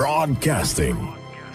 Broadcasting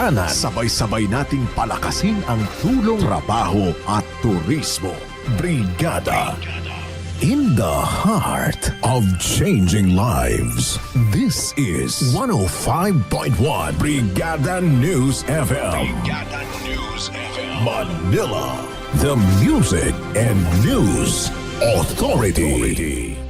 tahanan. Sabay-sabay nating palakasin ang tulong, trabaho at turismo. Brigada. In the heart of changing lives. This is 105.1 Brigada News FM. Brigada News FM. Manila. The Music and News Authority.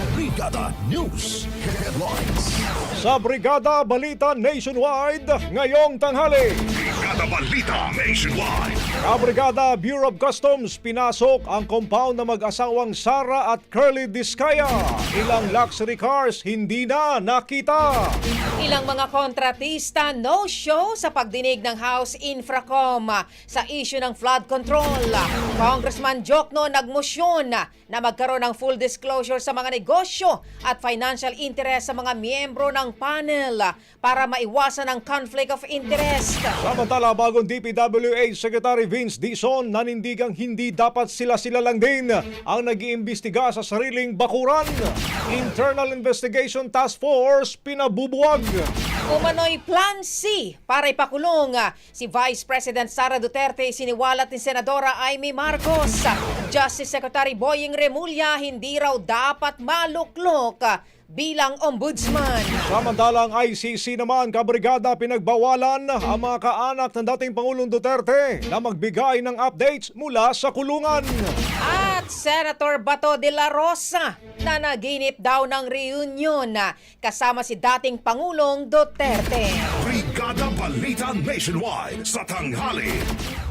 Brigada News Headlines. Sa Brigada Balita Nationwide, ngayong tanghali. Brigada Balita Nationwide. Kabrigada Bureau of Customs pinasok ang compound na mag-asawang Sara at Curly Discaya. Ilang luxury cars hindi na nakita. Ilang mga kontratista no-show sa pagdinig ng House Infracom sa issue ng flood control. Congressman Jokno nagmosyon na magkaroon ng full disclosure sa mga negosyo at financial interest sa mga miyembro ng panel para maiwasan ang conflict of interest. Samantala, bagong DPWA Secretary Vince Dizon nanindigang hindi dapat sila-sila lang din ang nag-iimbestiga sa sariling bakuran. Internal Investigation Task Force pinabubuwag. Umano'y Plan C para ipakulong si Vice President Sara Duterte siniwalat ni Senadora Amy Marcos. Justice Secretary Boying Remulla hindi raw dapat maluklok bilang ombudsman. Samantalang ICC naman, kabrigada pinagbawalan ang mga kaanak ng dating Pangulong Duterte na magbigay ng updates mula sa kulungan. At Senator Bato de la Rosa na naginip daw ng reunion kasama si dating Pangulong Duterte. Brigada Balita Nationwide. Sa tanghali.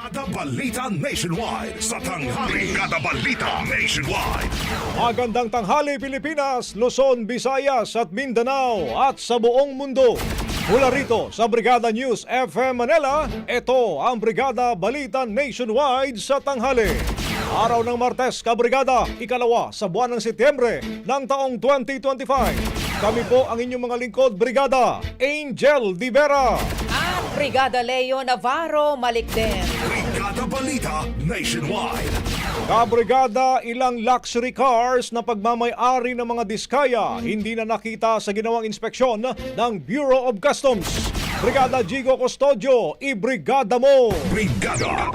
Brigada Balita Nationwide. Sa tanghali. Brigada Balita Nationwide. Magandang tanghali Pilipinas, Luzon, Visayas at Mindanao at sa buong mundo. Mula rito sa Brigada News FM Manila, ito ang Brigada Balita Nationwide sa tanghali. Araw ng Martes, Kabrigada, ikalawa sa buwan ng Setyembre ng taong 2025. Kami po ang inyong mga lingkod, Brigada Angel Di Vera. Brigada Leo Navarro Malikden. Brigada Balita Nationwide. Kabrigada, ilang luxury cars na pagmamay-ari ng mga diskaya hindi na nakita sa ginawang inspeksyon ng Bureau of Customs. Brigada Jigo Custodio, ibrigada mo! Brigada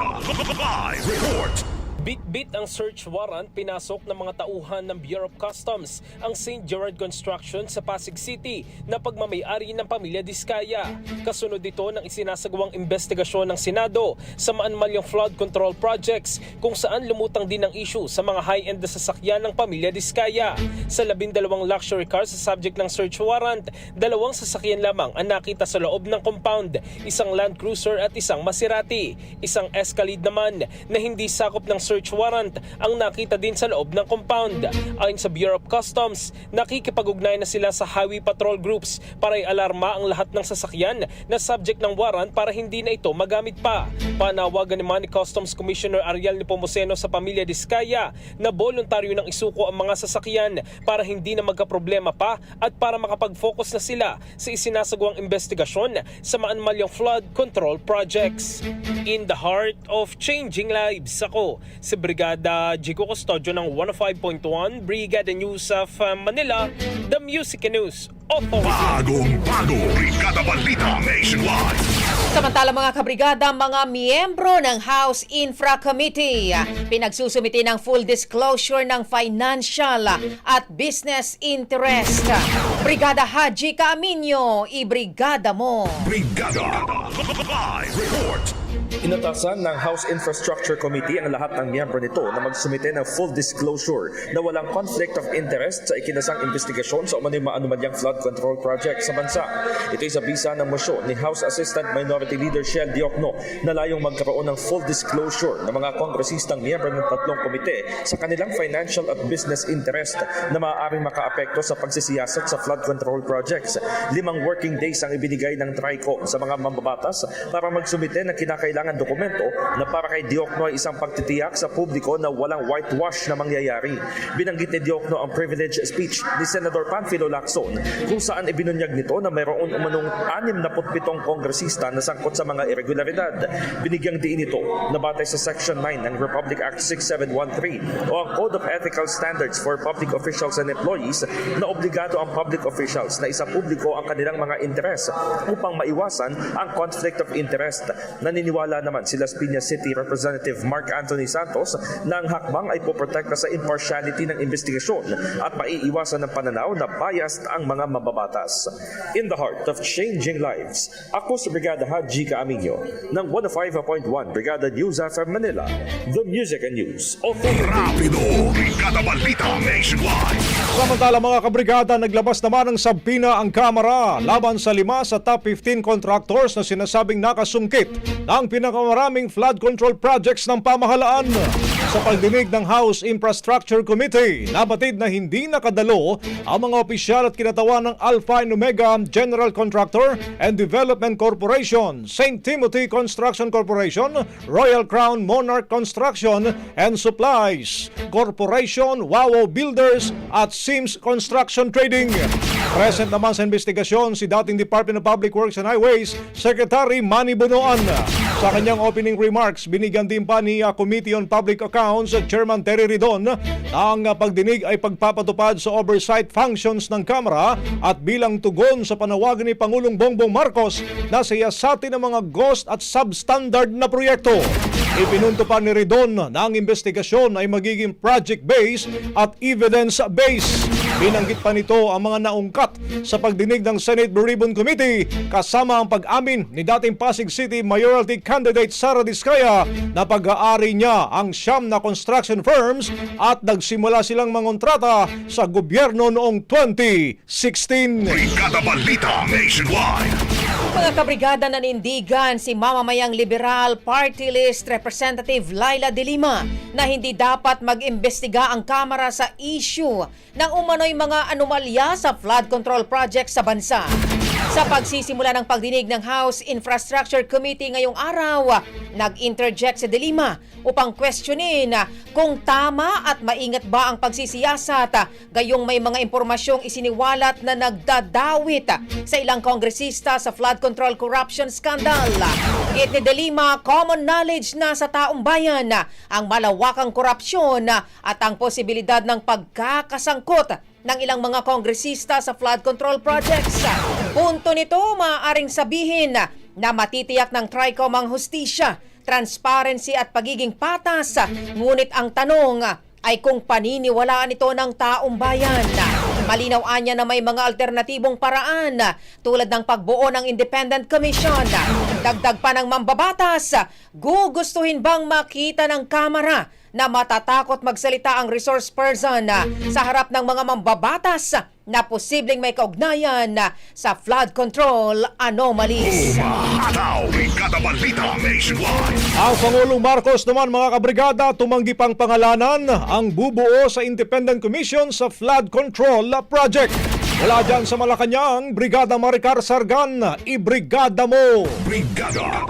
Live Report. Bit-bit ang search warrant pinasok ng mga tauhan ng Bureau of Customs ang St. Gerard Construction sa Pasig City na pagmamayari ng pamilya Diskaya. Kasunod dito ng isinasagawang investigasyon ng Senado sa maanmalyang flood control projects kung saan lumutang din ang issue sa mga high-end na sasakyan ng pamilya Diskaya. Sa labindalawang luxury cars sa subject ng search warrant, dalawang sasakyan lamang ang nakita sa loob ng compound, isang Land Cruiser at isang Maserati. Isang Escalade naman na hindi sakop ng search warrant ang nakita din sa loob ng compound. Ayon sa Bureau of Customs, nakikipag-ugnay na sila sa highway patrol groups para ialarma ang lahat ng sasakyan na subject ng warrant para hindi na ito magamit pa. Panawagan naman ni Customs Commissioner Ariel Nepomuceno sa pamilya Diskaya na voluntaryo ng isuko ang mga sasakyan para hindi na magkaproblema pa at para makapag-focus na sila sa isinasagawang investigasyon sa maanmalyang flood control projects. In the heart of changing lives, ako si Brigada Jico Custodio ng 105.1 Brigada News of uh, Manila, the Music and News Authority. Bagong bago. Brigada Balita Nationwide. Samantala mga kabrigada, mga miyembro ng House Infra Committee pinagsusumiti ng full disclosure ng financial at business interest. Brigada Haji Kaaminyo, ibrigada mo. Brigada Live Report. Inatasan ng House Infrastructure Committee ang lahat ng miyembro nito na magsumite ng full disclosure na walang conflict of interest sa ikinasang investigasyon sa umano'y maanumanyang flood control project sa bansa. Ito'y sa bisa ng mosyon ni House Assistant Minority Leader Shell Diokno na layong magkaroon ng full disclosure ng mga kongresistang miyembro ng tatlong komite sa kanilang financial at business interest na maaaring makaapekto sa pagsisiyasat sa flood control projects. Limang working days ang ibinigay ng TRICO sa mga mambabatas para magsumite ng kinakailangan dokumento na para kay Diokno ay isang pagtitiyak sa publiko na walang whitewash na mangyayari. Binanggit ni Diokno ang privilege speech ni Senador Panfilo Lacson kung saan ibinunyag nito na mayroon umanong 67 kongresista na sangkot sa mga irregularidad. Binigyang diin ito na batay sa Section 9 ng Republic Act 6713 o ang Code of Ethical Standards for Public Officials and Employees na obligado ang public officials na isa publiko ang kanilang mga interes upang maiwasan ang conflict of interest. Naniniwala naman si Las Piñas City Representative Mark Anthony Santos na ang hakbang ay poprotekta sa impartiality ng investigasyon at maiiwasan ng pananaw na biased ang mga mababatas. In the heart of changing lives, ako si Brigada Haji Kaaminyo ng 105.1 Brigada News FM Manila, The Music and News Authority. Rapido. Brigada Balita Nationwide. Samantala mga kabrigada, naglabas naman ng sabpina ang Kamara laban sa lima sa top 15 contractors na sinasabing nakasungkit ng pinakamaraming flood control projects ng pamahalaan. Sa pagdinig ng House Infrastructure Committee, nabatid na hindi nakadalo ang mga opisyal at kinatawan ng Alpha and Omega General Contractor and Development Corporation, St. Timothy Construction Corporation, Royal Crown Monarch Construction and Supplies, Corporation, Wawo Builders at Sims Construction Trading. Present naman sa investigasyon si dating Department of Public Works and Highways Secretary Manny Bunoan. Sa kanyang opening remarks, binigyan din pa ni uh, Committee on Public Accounts Chairman Terry Ridon ang uh, pagdinig ay pagpapatupad sa oversight functions ng Kamara at bilang tugon sa panawagan ni Pangulong Bongbong Marcos na siyasatin ng mga ghost at substandard na proyekto. Ipinunto pa ni Ridon na ang investigasyon ay magiging project-based at evidence-based. Binanggit pa nito ang mga naungkat sa pagdinig ng Senate Blue Ribbon Committee kasama ang pag-amin ni dating Pasig City Mayoralty candidate Sara Diskaya na pag-aari niya ang siyam na construction firms at nagsimula silang mangontrata sa gobyerno noong 2016. Brigada Balita Nationwide. Mga kabrigada nanindigan si mamamayang liberal party list representative Laila De Lima na hindi dapat mag-imbestiga ang Kamara sa issue ng umano'y mga anomalya sa flood control project sa bansa. Sa pagsisimula ng pagdinig ng House Infrastructure Committee ngayong araw, nag-interject si De Lima upang questionin kung tama at maingat ba ang pagsisiyasat gayong may mga impormasyong isiniwalat na nagdadawit sa ilang kongresista sa flood control corruption scandal. It ni De Lima, common knowledge na sa taong bayan ang malawakang korupsyon at ang posibilidad ng pagkakasangkot ng ilang mga kongresista sa flood control projects. Punto nito, maaaring sabihin na matitiyak ng TRICOM ang hustisya, transparency at pagiging patas. Ngunit ang tanong ay kung paniniwalaan ito ng taong bayan. Malinaw anya na may mga alternatibong paraan tulad ng pagbuo ng Independent Commission. Dagdag pa ng mambabatas, gugustuhin bang makita ng Kamara na matatakot magsalita ang resource person sa harap ng mga mambabatas na posibleng may kaugnayan sa flood control anomalies. Ataw, Brigada Balita Nationwide. Ang Pangulong Marcos naman mga kabrigada tumanggi pang pangalanan ang bubuo sa Independent Commission sa Flood Control Project. Wala dyan sa Malacanang, Brigada Maricar Sargan, ibrigada mo! Brigada.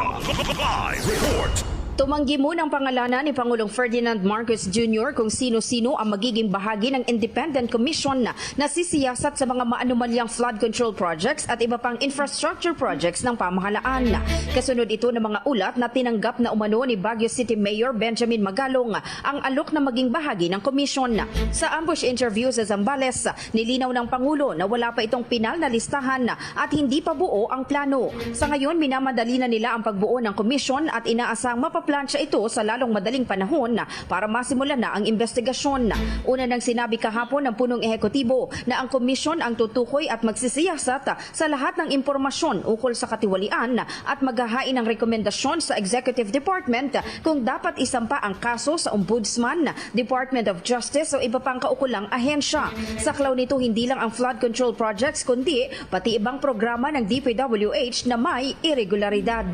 Live report. Tumanggi muna ang pangalanan ni Pangulong Ferdinand Marcos Jr. kung sino-sino ang magiging bahagi ng Independent Commission na nasisiyasat sa mga maanumalyang flood control projects at iba pang infrastructure projects ng pamahalaan. Kasunod ito ng mga ulat na tinanggap na umano ni Baguio City Mayor Benjamin Magalong ang alok na maging bahagi ng komisyon. Sa ambush interview sa Zambales, nilinaw ng Pangulo na wala pa itong pinal na listahan at hindi pa buo ang plano. Sa ngayon, minamadali na nila ang pagbuo ng komisyon at inaasang mapaplansya ito sa lalong madaling panahon para masimulan na ang investigasyon. Una nang sinabi kahapon ng punong ehekutibo na ang komisyon ang tutukoy at magsisiyasat sa lahat ng impormasyon ukol sa katiwalian at maghahain ng rekomendasyon sa Executive Department kung dapat isampa ang kaso sa Ombudsman, Department of Justice o iba pang kaukulang ahensya. Saklaw nito hindi lang ang flood control projects kundi pati ibang programa ng DPWH na may irregularidad.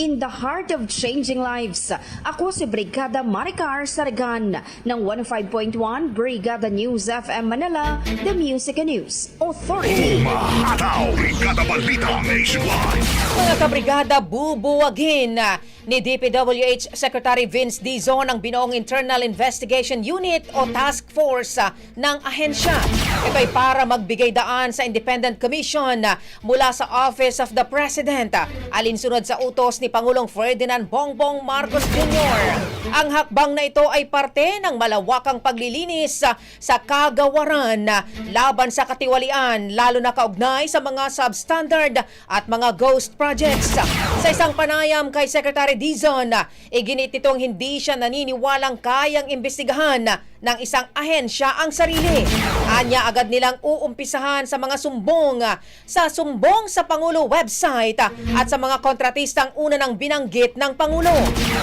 In the heart of changing lives, ako si Brigada Maricar Sargan ng 105.1 Brigada News FM Manila, The Music and News Authority. Ataw, Brigada Balita Nationwide. Mga kabrigada, bubuwagin ni DPWH Secretary Vince Dizon ang binoong Internal Investigation Unit o Task Force ng ahensya. Ito ay para magbigay daan sa Independent Commission mula sa Office of the President alinsunod sa utos ni Pangulong Ferdinand Bongbong Marcos Jr. Ang hakbang na ito ay parte ng malawakang paglilinis sa kagawaran laban sa katiwalian lalo na kaugnay sa mga substandard at mga ghost projects. Sa isang panayam kay Secretary Dizon, iginit nitong hindi siya naniniwalang kayang imbestigahan ng isang ahensya ang sarili. Anya agad nilang uumpisahan sa mga sumbong sa sumbong sa Pangulo website at sa mga kontratistang una ng binanggit ng Pangulo.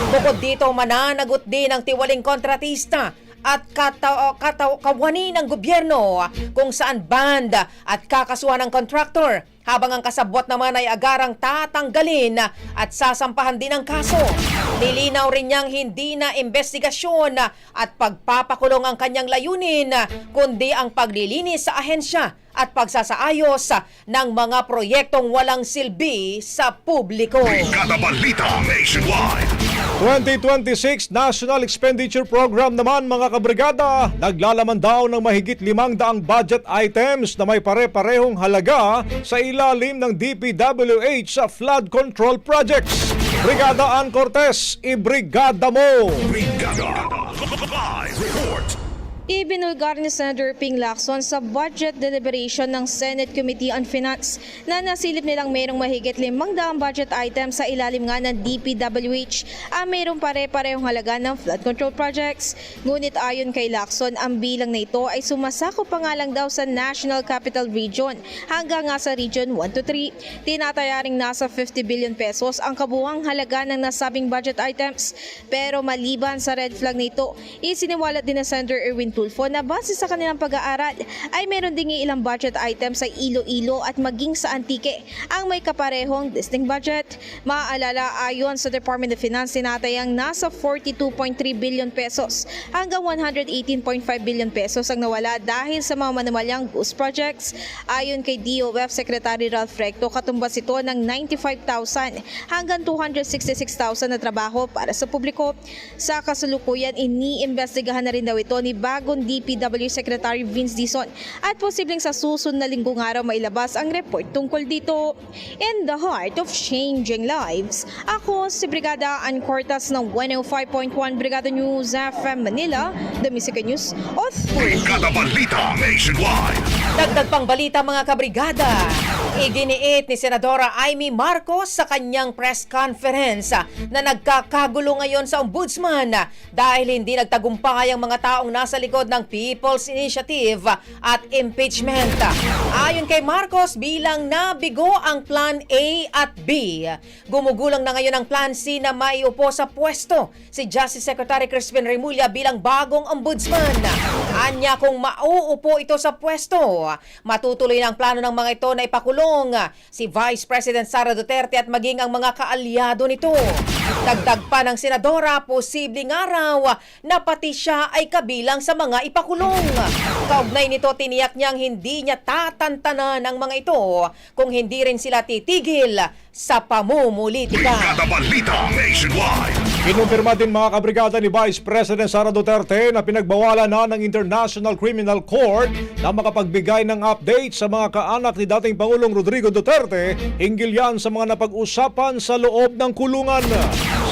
Bukod dito, mananagot din ang tiwaling kontratista at kata- kata- kawani ng gobyerno kung saan band at kakasuhan ng contractor habang ang kasabwat naman ay agarang tatanggalin at sasampahan din ang kaso. Nilinaw rin niyang hindi na investigasyon at pagpapakulong ang kanyang layunin kundi ang paglilinis sa ahensya at pagsasaayos ng mga proyektong walang silbi sa publiko. Brigada Balita Nationwide. 2026 National Expenditure Program naman mga kabrigada, naglalaman daw ng mahigit 500 budget items na may pare-parehong halaga sa ilalim ng DPWH sa flood control projects. Brigada Ann Cortez, ibrigada mo! Brigada. Ibinulgar ni Senator Ping Lacson sa budget deliberation ng Senate Committee on Finance na nasilip nilang mayroong mahigit 500 budget items sa ilalim nga ng DPWH ang mayroong pare-parehong halaga ng flood control projects. Ngunit ayon kay Lacson, ang bilang na ito ay sumasako pa nga lang daw sa National Capital Region hanggang nga sa Region 1 to 3. Tinatayaring nasa 50 billion pesos ang kabuwang halaga ng nasabing budget items. Pero maliban sa red flag nito, isiniwalat din na Senator Erwin Tulfo na base sa kanilang pag-aaral ay meron ding ilang budget items sa Iloilo at maging sa Antique ang may kaparehong distinct budget. Maaalala ayon sa Department of Finance tinatayang nasa 42.3 billion pesos hanggang 118.5 billion pesos ang nawala dahil sa mga manumalyang ghost projects. Ayon kay DOF Secretary Ralph Recto, katumbas ito ng 95,000 hanggang 266,000 na trabaho para sa publiko. Sa kasulukuyan, iniimbestigahan na rin daw ito ni Bag bagong DPW Secretary Vince Dizon at posibleng sa susunod na linggong araw mailabas ang report tungkol dito. In the heart of changing lives, ako si Brigada Ann Cortas ng 105.1 Brigada News FM Manila, the Music News Authority. Brigada Balita Nationwide. Dagdag pang balita mga kabrigada. Iginiit ni Senadora Amy Marcos sa kanyang press conference na nagkakagulo ngayon sa ombudsman ah, dahil hindi nagtagumpay ang mga taong nasa likod ng People's Initiative at impeachment. Ayon kay Marcos, bilang nabigo ang Plan A at B, gumugulang na ngayon ang Plan C na maiupo sa pwesto si Justice Secretary Crispin Remulla bilang bagong ombudsman. Anya kung mauupo ito sa pwesto, matutuloy ang plano ng mga ito na ipakulong si Vice President Sara Duterte at maging ang mga kaalyado nito. Dagdag pa ng senadora, posibleng araw na pati siya ay kabilang sa mga ipakulong. Kaugnay nito, tiniyak niyang hindi niya tatantanan ang mga ito kung hindi rin sila titigil sa pamumulitika. Balita Nationwide. Kinumpirma din mga kabrigada ni Vice President Sara Duterte na pinagbawalan na ng International Criminal Court na makapagbigay ng update sa mga kaanak ni dating Pangulong Rodrigo Duterte hinggil yan sa mga napag-usapan sa loob ng kulungan.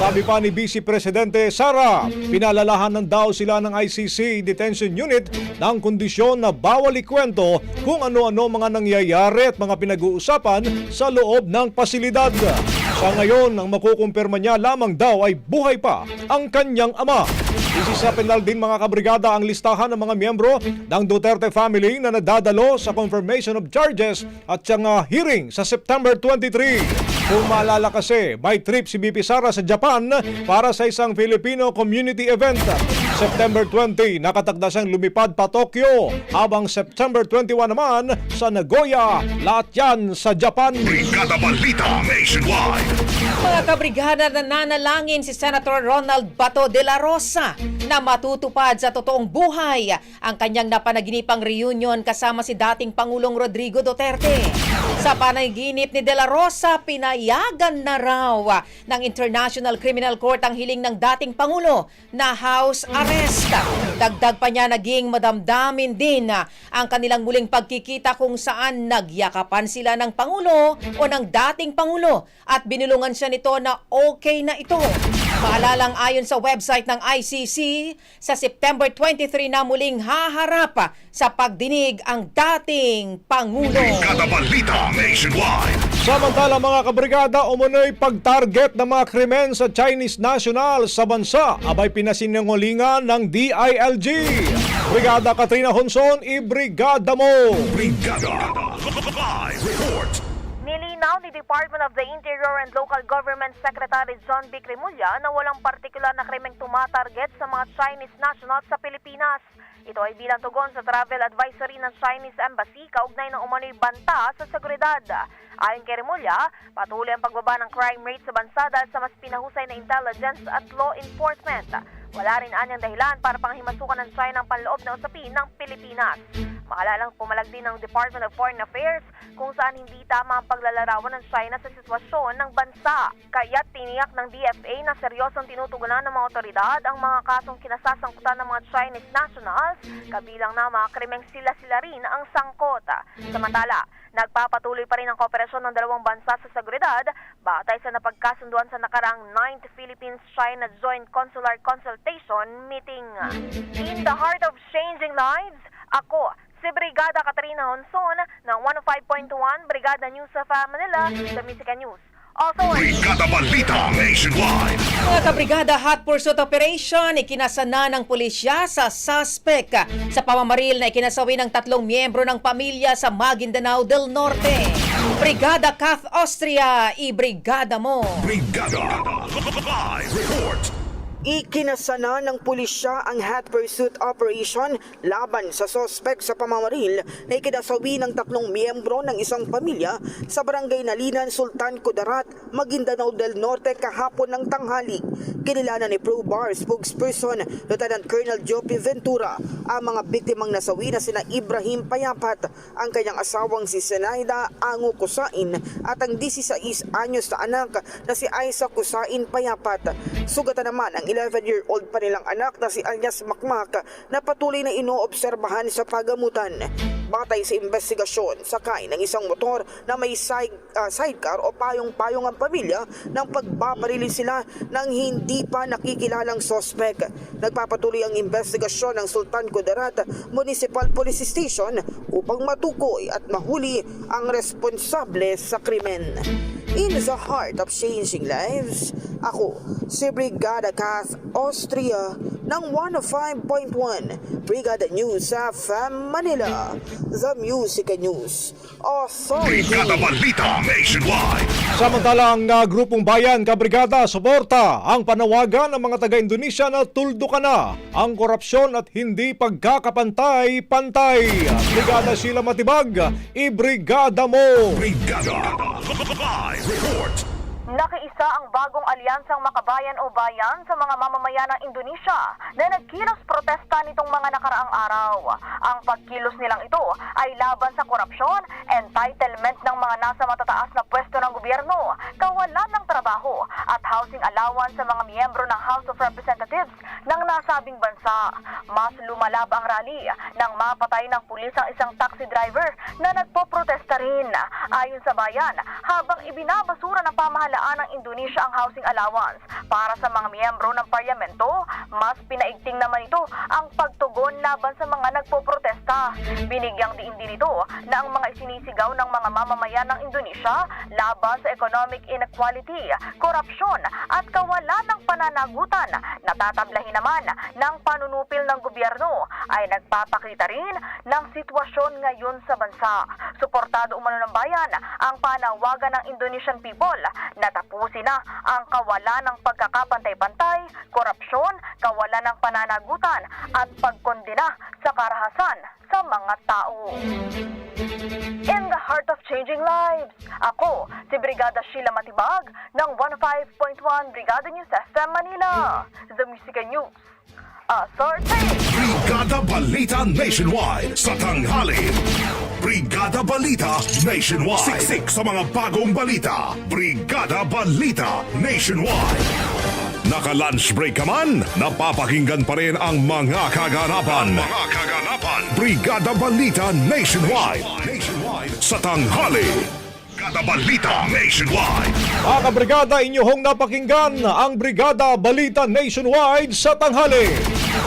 Sabi pa ni Vice Presidente Sara, pinalalahanan daw sila ng ICC Detention Unit ng kondisyon na bawal ikwento kung ano-ano mga nangyayari at mga pinag-uusapan sa loob ng pasilidad. Sa ngayon, ang makukumpirma niya lamang daw ay buhay pa ang kanyang ama. Isisapinal din mga kabrigada ang listahan ng mga miyembro ng Duterte family na nadadalo sa confirmation of charges at siyang ah, hearing sa September 23. Kung maalala kasi, by trip si BP Sara sa Japan para sa isang Filipino community event. September 20, nakatakda siyang lumipad pa Tokyo, habang September 21 naman sa Nagoya. Lahat yan sa Japan. Brigada Balita Nationwide. Mga kabrigada nananalangin si Senator Ronald Bato de la Rosa na matutupad sa totoong buhay ang kanyang napanaginipang reunion kasama si dating Pangulong Rodrigo Duterte. Sa panaginip ni de la Rosa, pinayagan na raw ng International Criminal Court ang hiling ng dating Pangulo na house arrest. Dagdag pa niya naging madamdamin din ang kanilang muling pagkikita kung saan nagyakapan sila ng Pangulo o ng dating Pangulo at binulungan siya nito na okay na ito. Maalalang ayon sa website ng ICC, sa September 23 na muling haharap sa pagdinig ang dating Pangulo. Brigada Balita Nationwide. Samantala mga kabrigada, umunoy pag-target ng mga krimen sa Chinese national sa bansa abay pinasinungalingan ng DILG. Brigada Katrina Honson, ibrigada mo! Brigada. Live report. Nilinaw ni Department of the Interior and Local Government Secretary John B. Cremulya na walang partikular na krimeng tumatarget sa mga Chinese nationals sa Pilipinas. Ito ay bilang tugon sa travel advisory ng Chinese Embassy kaugnay ng umano'y banta sa seguridad. Ayon kay Remulya, patuloy ang pagbaba ng crime rate sa bansa dahil sa mas pinahusay na intelligence at law enforcement. Wala rin anyang dahilan para panghimasukan ng China ang panloob na usapin ng Pilipinas. Maalalang pumalag din ng Department of Foreign Affairs kung saan hindi tama ang paglalarawan ng China sa sitwasyon ng bansa. Kaya tiniyak ng DFA na seryosong tinutugunan ng mga otoridad ang mga kasong kinasasangkutan ng mga Chinese nationals, kabilang na mga krimeng sila-sila rin ang sangkot. Samantala, Nagpapatuloy pa rin ang kooperasyon ng dalawang bansa sa seguridad batay sa napagkasunduan sa nakarang 9th Philippines-China Joint Consular Consultation Meeting. In the heart of changing lives, ako, si Brigada Katarina Honson ng 105.1 Brigada News of Manila sa Music News. Authority. Brigada Balita Nationwide. Mga kabrigada, hot pursuit operation ikinasana ng pulisya sa suspect sa pamamaril na ikinasawi ng tatlong miyembro ng pamilya sa Maguindanao del Norte. Brigada Kath Austria, i-brigada mo! Brigada. Live report. Ikinasana ng pulisya ang hot pursuit operation laban sa sospek sa pamamaril na ikinasawi ng tatlong miyembro ng isang pamilya sa barangay Nalinan, Sultan Kudarat, Maguindanao del Norte kahapon ng tanghali. Kinilala ni Pro Bar spokesperson Lieutenant Colonel Jopi Ventura ang mga biktimang nasawi na sina Ibrahim Payapat, ang kanyang asawang si Senaida Ango Kusain at ang 16 anyos na anak na si Aiza Kusain Payapat. Sugatan naman ang 11-year-old pa nilang anak na si Alias Makmak na patuloy na inoobserbahan sa pagamutan. Batay sa investigasyon, sakay ng isang motor na may side, ah, sidecar o payong-payong ang pamilya nang pagbabarili sila ng hindi pa nakikilalang sospek. Nagpapatuloy ang investigasyon ng Sultan Kudarat Municipal Police Station upang matukoy at mahuli ang responsable sa krimen. In the heart of changing lives, ako si Brigada Kath Austria ng 105.1 Brigada News sa FM Manila, The Music and News Authority. Brigada Balita Nationwide. Samantalang uh, grupong bayan kabrigada suporta ang panawagan ng mga taga-Indonesia na tuldukan na ang korupsyon at hindi pagkakapantay-pantay. Brigada Sheila Matibag, ibrigada mo! Brigada. Live report. Nakiisa ang bagong alyansang makabayan o bayan sa mga mamamayan ng Indonesia na nagkilos protesta nitong mga nakaraang araw. Ang pagkilos nilang ito ay laban sa korupsyon, entitlement ng mga nasa matataas na pwesto ng gobyerno, kawalan ng trabaho at housing allowance sa mga miyembro ng House of Representatives ng nasabing bansa. Mas lumalab ang rally nang mapatay ng pulis ang isang taxi driver na nagpoprotesta rin. Ayon sa bayan, habang ibinabasura ng pamahalaan ng Indonesia ang housing allowance para sa mga miyembro ng parlamento, mas pinaigting naman ito ang pagtugon laban sa mga nagpoprotesta. Binigyang diin din ito na ang mga isinisigaw ng mga mamamayan ng Indonesia laban sa economic inequality, korupsyon at kawalan ng pananagutan na tatablahin naman ng panunupil ng gobyerno ay nagpapakita rin ng sitwasyon ngayon sa bansa. Suportado umano ng bayan ang panawagan ng Indonesian people na tapusin na ang kawalan ng pagkakapantay-pantay, korupsyon, kawalan ng pananagutan at pagkondena sa karahasan sa mga tao. In the heart of changing lives, ako si Brigada Sheila Matibag ng 105.1 Brigada News FM Manila, The Music News. Authority! Brigada Balita Nationwide sa tanghali. Brigada Balita Nationwide. Siksik sa mga bagong balita. Brigada Balita Nationwide. Naka-lunch break ka man, napapakinggan pa rin ang mga kaganapan. mga kaganapan. Brigada Balita Nationwide. Nationwide. Sa tanghali. Brigada Balita Nationwide. Mga kabrigada, inyong napakinggan ang Brigada Balita Nationwide sa tanghali.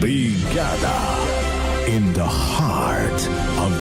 Brigada. In the heart of